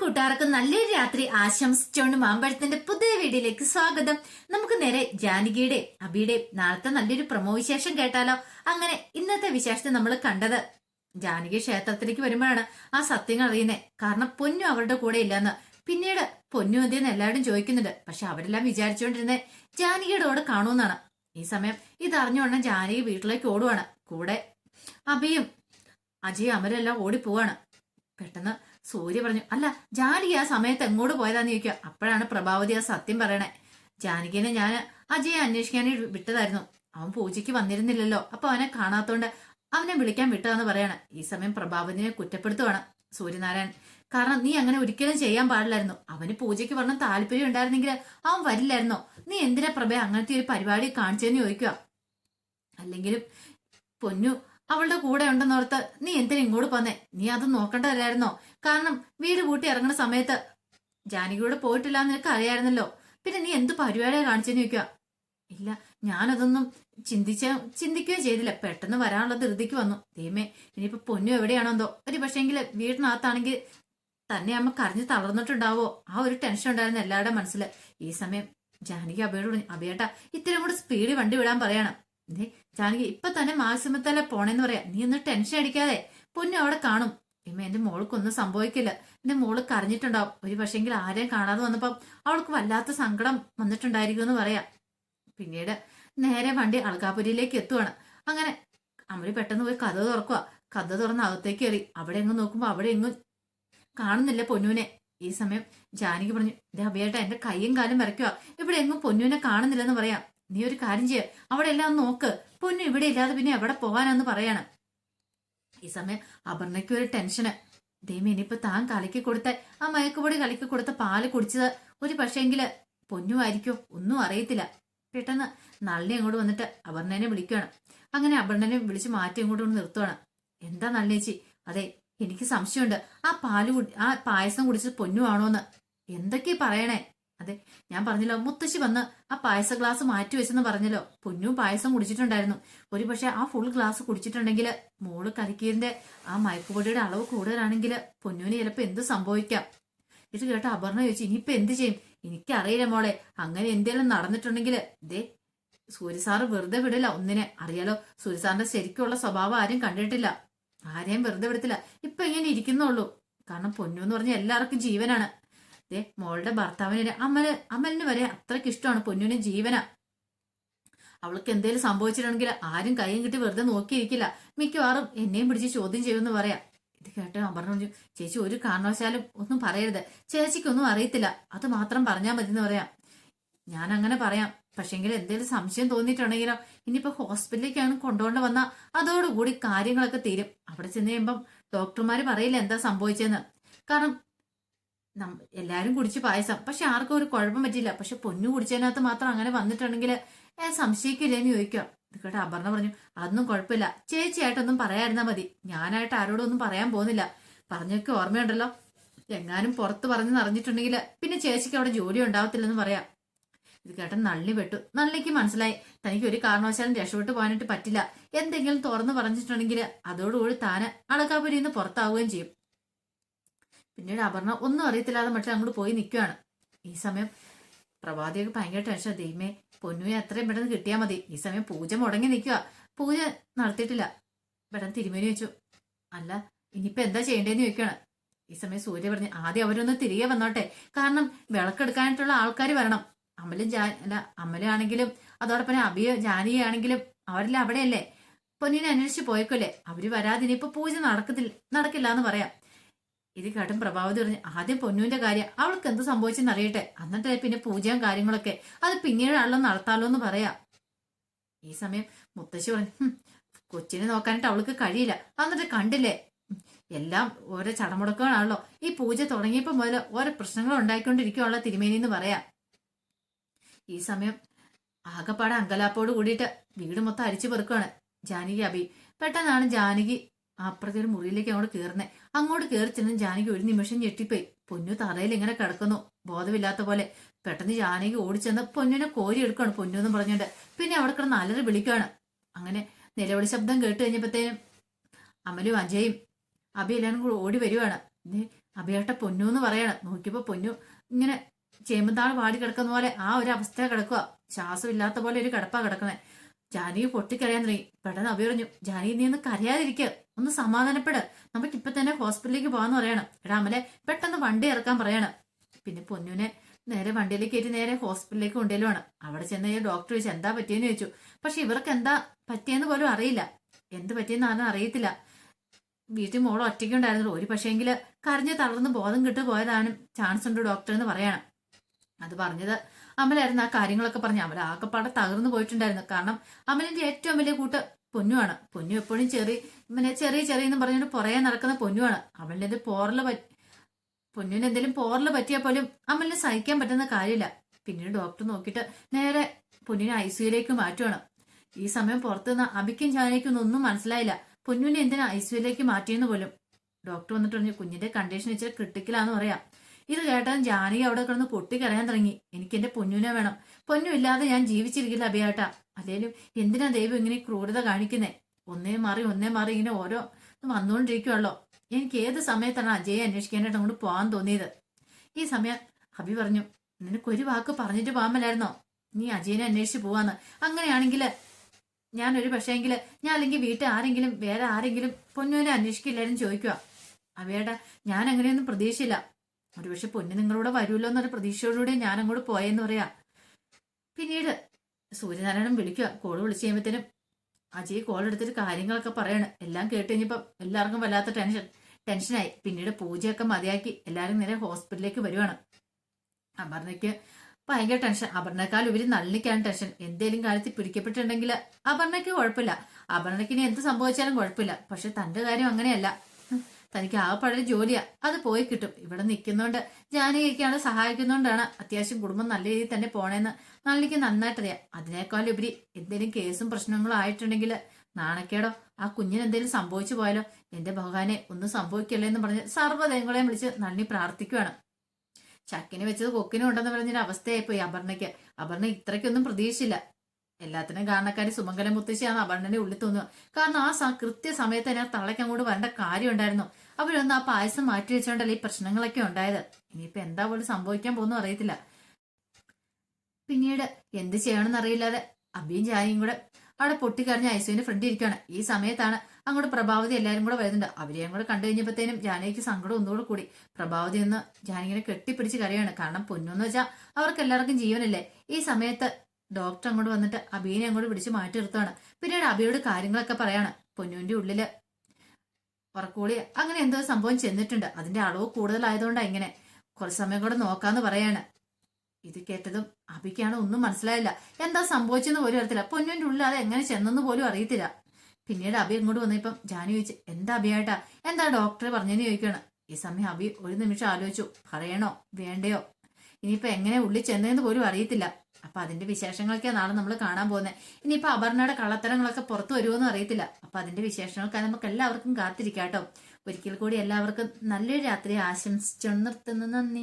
കൂട്ടുകാർക്ക് നല്ലൊരു രാത്രി ആശംസിച്ചുകൊണ്ട് മാമ്പഴത്തിന്റെ പുതിയ വീഡിയോയിലേക്ക് സ്വാഗതം. നമുക്ക് നേരെ ജാനകിയുടെ അബിയുടെ നാളത്തെ നല്ലൊരു പ്രമോ വിശേഷം കേട്ടാലോ? അങ്ങനെ ഇന്നത്തെ വിശേഷത്തെ നമ്മൾ കണ്ടത് ജാനകി ക്ഷേത്രത്തിലേക്ക് വരുമ്പോഴാണ് ആ സത്യങ്ങൾ അറിയുന്നത് കാരണം പൊന്നു അവരുടെ കൂടെ ഇല്ലെന്ന്. പിന്നീട് പൊന്നു എന്തിയെന്ന് എല്ലാവരും ചോദിക്കുന്നുണ്ട്. പക്ഷെ അവരെല്ലാം വിചാരിച്ചുകൊണ്ടിരുന്നത് ജാനകിയുടെ കൂടെ കാണുമെന്നാണ്. ഈ സമയം ഇതറിഞ്ഞുകൊണ്ട് ജാനകി വീട്ടിലേക്ക് ഓടുവാണ്. കൂടെ അബിയും അജയ് അമരെല്ലാം ഓടിപ്പോവാണ്. പെട്ടെന്ന് സൂര്യ പറഞ്ഞു അല്ല ജാനകി ആ സമയത്ത് എങ്ങോട്ട് പോയതാന്ന് ചോദിക്കുക. അപ്പോഴാണ് പ്രഭാവതി ആ സത്യം പറയണേ. ജാനകിനെ ഞാൻ അജയെ അന്വേഷിക്കാൻ വിട്ടതായിരുന്നു. അവൻ പൂജയ്ക്ക് വന്നിരുന്നില്ലല്ലോ. അപ്പൊ അവനെ കാണാത്തോണ്ട് അവനെ വിളിക്കാൻ വിട്ടതാന്ന് പറയാണ്. ഈ സമയം പ്രഭാവതിനെ കുറ്റപ്പെടുത്തുവാണ് സൂര്യനാരായണൻ. കാരണം നീ അങ്ങനെ ഒരിക്കലും ചെയ്യാൻ പാടില്ലായിരുന്നു. അവന് പൂജയ്ക്ക് വരണം താല്പര്യം ഉണ്ടായിരുന്നെങ്കിൽ അവൻ വരില്ലായിരുന്നോ? നീ എന്തിനാ പ്രഭ അങ്ങനത്തെ ഒരു പരിപാടി കാണിച്ചതെന്ന് ചോദിക്കുക? അല്ലെങ്കിലും പൊന്നു അവളുടെ കൂടെ ഉണ്ടെന്നോർത്ത് നീ എന്തിനും ഇങ്ങോട്ട് പോന്നേ? നീ അത് നോക്കണ്ടല്ലായിരുന്നോ കാരണം വീട് കൂട്ടി ഇറങ്ങുന്ന സമയത്ത് ജാനകിയോട് പോയിട്ടില്ല എന്ന് നിനക്ക് അറിയായിരുന്നല്ലോ. പിന്നെ നീ എന്ത് പരിപാടിയാണ് കാണിച്ചെന്ന് ചോദിക്കുക? ഇല്ല ഞാനതൊന്നും ചിന്തിച്ച ചിന്തിക്കുകയോ ചെയ്തില്ല. പെട്ടെന്ന് വരാനുള്ള ധൃതിക്ക് വന്നു. ദൈവമേ ഇനിയിപ്പോ പൊന്നു എവിടെയാണോ എന്തോ. ഒരു പക്ഷേങ്കിൽ വീടിനകത്താണെങ്കിൽ തന്നെ അമ്മ കരഞ്ഞ് തളർന്നിട്ടുണ്ടാവോ? ആ ഒരു ടെൻഷൻ ഉണ്ടായിരുന്നു എല്ലാവരുടെ മനസ്സിൽ ഈ സമയം ജാനകി അഭയോട് അഭയേട്ട ഇത്തിരി കൂടെ സ്പീഡ് വണ്ടി വിടാൻ പറയണം. ദേ ജാനകി ഇപ്പൊ തന്നെ മാസിമത്തല പോണേന്ന് പറയാ. നീ ഒന്ന് ടെൻഷൻ അടിക്കാതെ. പൊന്നു അവിടെ കാണും. ഇമ്മ എന്റെ മോൾക്കൊന്നും സംഭവിക്കില്ല. എന്റെ മോൾ കരഞ്ഞിട്ടുണ്ടാവും. ഒരു പക്ഷെങ്കിൽ ആരെയും കാണാതെ വന്നപ്പോ അവൾക്ക് വല്ലാത്ത സങ്കടം വന്നിട്ടുണ്ടായിരിക്കും എന്ന് പറയാ. പിന്നീട് നേരെ വണ്ടി അളകാപുരിയിലേക്ക് എത്തുവാണ്. അങ്ങനെ അമര് പെട്ടെന്ന് പോയി കഥ തുറക്കുക കഥ തുറന്ന് അകത്തേക്ക് കയറി. അവിടെ എങ്ങും നോക്കുമ്പോ അവിടെ എങ്ങും കാണുന്നില്ല പൊന്നുവിനെ. ഈ സമയം ജാനകി പറഞ്ഞു ഇതേ അഭിയേട്ട എന്റെ കൈയും കാലും വരയ്ക്കുക ഇവിടെ എങ്ങും പൊന്നുവിനെ കാണുന്നില്ലെന്ന് പറയാം. നീ ഒരു കാര്യം ചെയ്യ. അവിടെ എല്ലാം ഒന്ന് നോക്ക്. പൊന്നു ഇവിടെ ഇല്ലാതെ പിന്നെ എവിടെ പോകാനെന്ന് പറയാണ്. ഈ സമയം അപർണയ്ക്ക് ഒരു ടെൻഷന്. ദൈവം ഇനിയിപ്പോ താൻ കലക്കി കൊടുത്ത ആ മയക്കുപൊടി കലക്കി കൊടുത്ത പാൽ കുടിച്ചത് ഒരു പക്ഷേങ്കിൽ പൊന്നുമായിരിക്കോ ഒന്നും അറിയത്തില്ല. പെട്ടെന്ന് നളിനി അങ്ങോട്ട് വന്നിട്ട് അപർണനെ വിളിക്കുകയാണ്. അങ്ങനെ അപർണനെ വിളിച്ച് മാറ്റി അങ്ങോട്ട് കൊണ്ട് നിർത്തുവാണ്. എന്താ നളിനേച്ചി അതെ എനിക്ക് സംശയമുണ്ട്. ആ പാൽ ആ പായസം കുടിച്ചത് പൊന്നുവാണോന്ന് എന്തൊക്കെയാ പറയണേ? അതെ ഞാൻ പറഞ്ഞല്ലോ മുത്തശ്ശി വന്ന് ആ പായസ ഗ്ലാസ് മാറ്റി വെച്ചെന്ന് പറഞ്ഞല്ലോ. പൊന്നു പായസം കുടിച്ചിട്ടുണ്ടായിരുന്നു. ഒരു പക്ഷെ ആ ഫുൾ ഗ്ലാസ് കുടിച്ചിട്ടുണ്ടെങ്കിൽ മോൾ കലക്കിയതിന്റെ ആ മയക്കുപൊടിയുടെ അളവ് കൂടുതലാണെങ്കിൽ പൊന്നുവിന് ചിലപ്പോ എന്ത് സംഭവിക്കാം? ഇത് കേട്ട അപർണ ചോദിച്ചു ഇനിയിപ്പോ എന്ത് ചെയ്യും? എനിക്കറിയില്ല മോളെ. അങ്ങനെ എന്തെങ്കിലും നടന്നിട്ടുണ്ടെങ്കിൽ ദേ സൂര്യസാറ് വെറുതെ വിടില്ല ഒന്നിനെ. അറിയാലോ സൂര്യസാറിന്റെ ശരിക്കുള്ള സ്വഭാവം ആരും കണ്ടിട്ടില്ല. ആരെയും വെറുതെ വിടത്തില്ല. ഇപ്പൊ ഇങ്ങനെ ഇരിക്കുന്നുള്ളൂ കാരണം പൊന്നു എന്ന് പറഞ്ഞാൽ എല്ലാവർക്കും ജീവനാണ്. ദേ മോളുടെ ഭർത്താവിന് അമ്മന് അമലിന് വരെ അത്രയ്ക്ക് ഇഷ്ടമാണ് പൊന്നുവിന് ജീവന. അവൾക്ക് എന്തേലും സംഭവിച്ചിട്ടുണ്ടെങ്കിൽ ആരും കൈയും കിട്ടി വെറുതെ നോക്കിയിരിക്കില്ല. മിക്കവാറും എന്നെയും പിടിച്ച് ചോദ്യം ചെയ്യുമെന്ന് പറയാം. ഇത് കേട്ട് അമർന്നു പറഞ്ഞു ചേച്ചി ഒരു കാരണവശാലും ഒന്നും പറയരുത്. ചേച്ചിക്കൊന്നും അറിയത്തില്ല. അത് മാത്രം പറഞ്ഞാൽ മതി എന്ന് പറയാം. ഞാൻ അങ്ങനെ പറയാം. പക്ഷെങ്കിൽ എന്തെങ്കിലും സംശയം തോന്നിയിട്ടുണ്ടെങ്കിലോ ഇനിയിപ്പോ ഹോസ്പിറ്റലിലേക്കാണ് കൊണ്ടുകൊണ്ട് വന്ന അതോടുകൂടി കാര്യങ്ങളൊക്കെ തീരും. അവിടെ ചെന്ന് കഴിയുമ്പം ഡോക്ടർമാര് പറയില്ല എന്താ സംഭവിച്ചെന്ന്. കാരണം എല്ലാരും കുടിച്ച് പായസം. പക്ഷെ ആർക്കും ഒരു കുഴപ്പം പറ്റില്ല പക്ഷെ പൊന്നു കുടിച്ചതിനകത്ത് മാത്രം അങ്ങനെ വന്നിട്ടുണ്ടെങ്കിൽ ഏ സംശയിക്കില്ലേന്ന് ചോദിക്കാം ഇത് കേട്ടോ അപർണ പറഞ്ഞു. അതൊന്നും കുഴപ്പമില്ല. ചേച്ചിയായിട്ടൊന്നും പറയാതിരുന്നാ മതി. ഞാനായിട്ട് ആരോടും ഒന്നും പറയാൻ പോകുന്നില്ല. പറഞ്ഞൊക്കെ ഓർമ്മയുണ്ടല്ലോ. എങ്ങാനും പുറത്ത് പറഞ്ഞ് നിറഞ്ഞിട്ടുണ്ടെങ്കിൽ പിന്നെ ചേച്ചിക്ക് അവിടെ ജോലി ഉണ്ടാവത്തില്ലെന്ന് പറയാം. ഇത് കേട്ട നള്ളി വെട്ടു നള്ളിക്ക് മനസ്സിലായി. തനിക്ക് ഒരു കാരണവശാലും രക്ഷപ്പെട്ടു പോകാനായിട്ട് പറ്റില്ല. എന്തെങ്കിലും തുറന്നു പറഞ്ഞിട്ടുണ്ടെങ്കിൽ അതോടുകൂടി താന് അളക്കാപുരിയിൽ നിന്ന് പുറത്താവുകയും ചെയ്യും. പിന്നീട് അപർണ ഒന്നും അറിയത്തില്ലാതെ മറ്റേ അങ്ങോട്ട് പോയി നിൽക്കുകയാണ് ഈ സമയം പ്രഭാതിയൊക്കെ ഭയങ്കര ടെൻഷൻ ദൈവമേ പൊന്നുവെ അത്രയും പെട്ടെന്ന് കിട്ടിയാൽ മതി. ഈ സമയം പൂജ മുടങ്ങി നിൽക്കുക പൂജ നടത്തിയിട്ടില്ല. പെട്ടെന്ന് തിരുമേനി വെച്ചു അല്ല ഇനിയിപ്പോൾ എന്താ ചെയ്യേണ്ടതെന്ന് ചോദിക്കുകയാണ് ഈ സമയം സൂര്യ പറഞ്ഞു ആദ്യം അവരൊന്ന് തിരികെ വന്നോട്ടെ. കാരണം വിളക്കെടുക്കാനായിട്ടുള്ള ആൾക്കാർ വരണം. അമലും ജാ അല്ല അമലാണെങ്കിലും അതോടൊപ്പം അഭിയ ജാനിയാണെങ്കിലും അവരെല്ലാം അവിടെയല്ലേ? പൊന്നിനെ അന്വേഷിച്ച് പോയേക്കല്ലേ അവർ വരാതിനിപ്പോ പൂജ നടക്കത്തില്ല നടക്കില്ല എന്ന് പറയാം. ഇത് കേട്ടും പ്രഭാവതി പറഞ്ഞു ആദ്യം പൊന്നുവിന്റെ കാര്യം അവൾക്ക് എന്ത് സംഭവിച്ചെന്ന് അറിയട്ടെ. എന്നിട്ട് പിന്നെ പൂജയും കാര്യങ്ങളൊക്കെ അത് പിന്നീട് ആളെ നടത്താലോ എന്ന് പറയാം. ഈ സമയം മുത്തശ്ശി പറഞ്ഞു കൊച്ചിനെ നോക്കാനായിട്ട് അവൾക്ക് കഴിയില്ല. എന്നിട്ട് കണ്ടില്ലേ? എല്ലാം ഓരോ ചടമുടക്കുകളാണല്ലോ. ഈ പൂജ തുടങ്ങിയപ്പോ മുതൽ ഓരോ പ്രശ്നങ്ങൾ ഉണ്ടായിക്കൊണ്ടിരിക്കുവാണല്ലോ തിരുമേനി എന്ന് പറയാം. ഈ സമയം ആകപ്പാടെ അങ്കലാപ്പോട് കൂടിയിട്ട് വീട് മൊത്തം അരിച്ചു പെറുക്കുകയാണ് ജാനകി അബി പെട്ടെന്നാണ് ജാനകി അപ്പുറത്തെ ഒരു മുറിയിലേക്ക് അങ്ങോട്ട് കയറുന്നത് അങ്ങോട്ട് കയറി ചെന്ന് ജാനകി ഒരു നിമിഷം ഞെട്ടിപ്പോയി. പൊന്നു തറയിൽ ഇങ്ങനെ കിടക്കുന്നു. ബോധമില്ലാത്ത പോലെ പെട്ടെന്ന് ജാനകി ഓടിച്ചെന്ന് പൊന്നിനെ കോരി എടുക്കുകയാണ് പൊന്നു എന്ന് പറഞ്ഞുകൊണ്ട്. പിന്നെ അവിടെ കിടന്ന് അലറി വിളിക്കുകയാണ്. അങ്ങനെ നിലവിളി ശബ്ദം കേട്ട് കഴിഞ്ഞപ്പോഴത്തേനും അമലും അജയും അബി എല്ലാവരും കൂടി ഓടി വരുവാണ്. അബിയേട്ട പൊന്നു എന്ന് പറയാണ്. നോക്കിയപ്പോ പൊന്നു ഇങ്ങനെ ചേമ്പന്താൾ വാടി കിടക്കുന്ന പോലെ ആ ഒരു അവസ്ഥ കിടക്കുക. ശ്വാസം ഇല്ലാത്ത പോലെ ഒരു കിടപ്പാ കിടക്കണേ ജാനകി പൊട്ടിക്കരയാൻ തുടങ്ങി. പെട്ടെന്ന് അഭി പറഞ്ഞു ജാനകി നീ ഒന്ന് കരയാതിരിക്കുക ഒന്ന് സമാധാനപ്പെട്. നമുക്ക് ഇപ്പൊ തന്നെ ഹോസ്പിറ്റലിലേക്ക് പോകാന്ന് പറയണം. എടാ പെട്ടെന്ന് വണ്ടി ഇറക്കാൻ പറയണം. പിന്നെ പൊന്നുവിനെ നേരെ വണ്ടിയിലേക്ക് കയറ്റി നേരെ ഹോസ്പിറ്റലിലേക്ക് കൊണ്ടുവരുവാണ് അവിടെ ചെന്ന് ഡോക്ടർ ചോദിച്ചു എന്താ പറ്റിയെന്ന് ചോദിച്ചു. പക്ഷെ ഇവർക്ക് എന്താ പറ്റിയെന്ന് പോലും അറിയില്ല. എന്ത് പറ്റിയെന്ന് ആരും അറിയത്തില്ല. വീട്ടിൽ മോൾ ഒറ്റയ്ക്കുണ്ടായിരുന്നുള്ളൂ ഒരു പക്ഷേങ്കിൽ കരഞ്ഞ് തളർന്ന് ബോധം കിട്ടു പോയതാണ് ചാൻസ് ഉണ്ട് ഡോക്ടർ എന്ന് പറയണം. അത് പറഞ്ഞത് അമലായിരുന്നു ആ കാര്യങ്ങളൊക്കെ പറഞ്ഞു. അമല ആകെപ്പാടെ തകർന്നു പോയിട്ടുണ്ടായിരുന്നു. കാരണം അമലിന്റെ ഏറ്റവും വലിയ കൂട്ട് പൊന്നുവാണ്. പൊന്നു എപ്പോഴും ചെറിയ പിന്നെ ചെറിയ ചെറിയ എന്ന് പറഞ്ഞുകൊണ്ട് പുറകെ നടക്കുന്ന പൊന്നുവാണ്. അവളുടെ പോറൽ പറ്റി പൊന്നിന് എന്തെങ്കിലും പോറൽ പറ്റിയാൽ പോലും അമലിന് സഹിക്കാൻ പറ്റുന്ന കാര്യമില്ല. പിന്നീട് ഡോക്ടർ നോക്കിയിട്ട് നേരെ പൊന്നിനെ ഐ സിയുലേക്ക് മാറ്റുവാണ്. ഈ സമയം പുറത്തുനിന്ന് അബിക്കും ജാനയ്ക്കും ഒന്നും മനസ്സിലായില്ല. പൊന്നുവിനെ എന്തിനാ ഐ സിയുലേക്ക് മാറ്റിയെന്ന് പോലും. ഡോക്ടർ വന്നിട്ട് പറഞ്ഞു കുഞ്ഞിന്റെ കണ്ടീഷൻ ഇച്ചിരി ക്രിട്ടിക്കലാന്ന് പറയാം. ഇത് കേട്ടാൻ ജാനകി അവിടെ കിടന്ന് പൊട്ടിക്കരയാൻ തുടങ്ങി. എനിക്ക് എന്റെ പൊന്നുവിനെ വേണം. പൊന്നു ഇല്ലാതെ ഞാൻ ജീവിച്ചിരിക്കില്ല അഭിയാട്ട. അല്ലേലും എന്തിനാ ദൈവം ഇങ്ങനെ ക്രൂരത കാണിക്കുന്നേ? ഒന്നേ മാറി ഒന്നേ മാറി ഇങ്ങനെ ഓരോ വന്നുകൊണ്ടിരിക്കുവല്ലോ എനിക്ക് ഏത് സമയത്താണ് അജയെ അന്വേഷിക്കാനായിട്ട് അങ്ങോട്ട് പോകാൻ തോന്നിയത്? ഈ സമയം അഭി പറഞ്ഞു നിനക്ക് ഒരു വാക്ക് പറഞ്ഞിട്ട് പോകാൻ നീ അജയനെ അന്വേഷിച്ച് പോവാന്ന്. അങ്ങനെയാണെങ്കിൽ ഞാൻ ഒരു പക്ഷേങ്കിൽ ഞാൻ അല്ലെങ്കിൽ വീട്ടിൽ ആരെങ്കിലും വേറെ ആരെങ്കിലും പൊന്നുവിനെ അന്വേഷിക്കില്ലായിരുന്നു ചോദിക്കുക അവയുടെ ഞാൻ അങ്ങനെയൊന്നും പ്രതീക്ഷയില്ല ഒരുപക്ഷെ പൊന്നു നിങ്ങളൂടെ വരുമല്ലോ എന്നൊരു പ്രതീക്ഷയോടുകൂടി ഞാൻ അങ്ങോട്ട് പോയെന്ന് പറയാ. പിന്നീട് സൂര്യനാരായണൻ വിളിക്കുക കോൾ വിളിച്ചു കഴിയുമ്പോഴത്തേനും അജയ് കോൾ എടുത്തിട്ട് കാര്യങ്ങളൊക്കെ പറയാണ്. എല്ലാം കേട്ട് കഴിഞ്ഞപ്പം എല്ലാവർക്കും വല്ലാത്ത ടെൻഷൻ ടെൻഷനായി പിന്നീട് പൂജയൊക്കെ മതിയാക്കി എല്ലാവരും നേരെ ഹോസ്പിറ്റലിലേക്ക് വരുവാണ്. അപർണയ്ക്ക് ഭയങ്കര ടെൻഷൻ അപർണക്കാൾ ഉപരി നളിനിക്കാണ് ടെൻഷൻ എന്തേലും കാര്യത്തിൽ പിടിക്കപ്പെട്ടിട്ടുണ്ടെങ്കിൽ അപർണയ്ക്ക് കുഴപ്പമില്ല. അപർണയ്ക്ക് ഇനി എന്ത് സംഭവിച്ചാലും കുഴപ്പമില്ല. പക്ഷെ തന്റെ കാര്യം അങ്ങനെയല്ല. ഹും, ആ പഴയ ജോലിയാ. അത് പോയി കിട്ടും. ഇവിടെ നിൽക്കുന്നോണ്ട് ജാനകിയൊക്കെയാണ് സഹായിക്കുന്നോണ്ടാണ് അത്യാവശ്യം കുടുംബം നല്ല രീതിയിൽ തന്നെ പോണേന്ന് നളിനിക്ക് നന്നായിട്ടറിയാം. അതിനേക്കാളുപരി എന്തെങ്കിലും കേസും പ്രശ്നങ്ങളും ആയിട്ടുണ്ടെങ്കിൽ നാണക്കേടോ? ആ കുഞ്ഞിന് എന്തെങ്കിലും സംഭവിച്ചു പോയാലോ? എന്റെ ഭഗവാനെ ഒന്നും സംഭവിക്കല്ലേ എന്ന് പറഞ്ഞ് സർവദേവങ്ങളെയും വിളിച്ച് നളിനി പ്രാർത്ഥിക്കുവാണ്. ചക്കിന് വെച്ചത് കൊക്കിനും ഉണ്ടെന്ന് പറഞ്ഞൊരു അവസ്ഥയായിപ്പോയി അപർണയ്ക്ക്. അപർണ ഇത്രയ്ക്കൊന്നും പ്രതീക്ഷിച്ചില്ല. എല്ലാത്തിനും കാരണക്കാരി സുമംഗല മുത്തശ്ശിയാണ് അപർണന്റെ ഉള്ളിൽ തോന്നുക. കാരണം ആ കൃത്യ കൃത്യസമയത്ത് തന്നെ തള്ളയ്ക്ക് അങ്ങോട്ട് വരേണ്ട കാര്യം ഉണ്ടായിരുന്നു അവരൊന്ന് ആ പായസം മാറ്റി വെച്ചോണ്ടല്ലേ ഈ പ്രശ്നങ്ങളൊക്കെ ഉണ്ടായത്. ഇനിയിപ്പോ എന്താ പോലും സംഭവിക്കാൻ പോകുന്നു അറിയത്തില്ല. പിന്നീട് എന്ത് ചെയ്യണമെന്ന് അറിയില്ലാതെ അബിയും ജാനിയും കൂടെ അവിടെ പൊട്ടിക്കറിഞ്ഞ ഐസുവിന്റെ ഫ്രണ്ട് ഇരിക്കുകയാണ്. ഈ സമയത്താണ് അങ്ങോട്ട് പ്രഭാവതി എല്ലാരും കൂടെ വരുന്നുണ്ട്. അവരെയും കൂടെ കണ്ടു കഴിഞ്ഞപ്പോഴത്തേനും ജാനകിക്ക് സങ്കടം ഒന്നുകൂടെ കൂടി. പ്രഭാവതി ഒന്ന് ജാനകിനെ കെട്ടിപ്പിടിച്ച് കരയാണ്. കാരണം പൊന്നു എന്ന് വെച്ചാൽ അവർക്ക് എല്ലാവർക്കും ജീവനല്ലേ. ഈ സമയത്ത് ഡോക്ടർ അങ്ങോട്ട് വന്നിട്ട് അബീനെ അങ്ങോട്ട് പിടിച്ച് മാറ്റി നിർത്തുകയാണ് പിന്നീട് അബിയോട് കാര്യങ്ങളൊക്കെ പറയാണ്. പൊന്നുവിന്റെ ഉള്ളിൽ ഉറക്കൂടി അങ്ങനെ എന്തോ സംഭവം ചെന്നിട്ടുണ്ട്. അതിന്റെ അളവ് കൂടുതലായതുകൊണ്ടാണ് ഇങ്ങനെ. കുറച്ച് സമയം കൂടെ നോക്കാന്ന് പറയാണ്. ഇത് കേട്ടതും അബിക്കാണ് ഒന്നും മനസ്സിലായില്ല. എന്താ സംഭവിച്ചെന്ന് പോലും അറിയത്തില്ല. പൊന്നുവിന്റെ ഉള്ളിൽ അത് എങ്ങനെ ചെന്നെന്ന് പോലും അറിയത്തില്ല. പിന്നീട് അബി ഇങ്ങോട്ട് വന്നപ്പം ജാനു ചോദിച്ചു എന്താ അബിയായിട്ടാ എന്താ ഡോക്ടറെ പറഞ്ഞെന്ന് ചോദിക്കുകയാണ് ഈ സമയം അബി ഒരു നിമിഷം ആലോചിച്ചു. പറയണോ? വേണ്ടയോ? ഇനിയിപ്പോ എങ്ങനെ ഉള്ളിൽ ചെന്നതെന്ന് പോലും അറിയത്തില്ല. അപ്പൊ അതിന്റെ വിശേഷങ്ങളൊക്കെ നാളെ നമ്മൾ കാണാൻ പോകുന്നത് ഇനിയിപ്പോ അപർണയുടെ കള്ളത്തരങ്ങളൊക്കെ പുറത്തു വരുമോന്ന് അറിയത്തില്ല. അപ്പൊ അതിന്റെ വിശേഷങ്ങൾക്കായി നമുക്ക് എല്ലാവർക്കും കാത്തിരിക്കാം കേട്ടോ ഒരിക്കൽ കൂടി എല്ലാവർക്കും നല്ലൊരു രാത്രി ആശംസിച്ചു നിർത്തുന്നു. നന്ദി.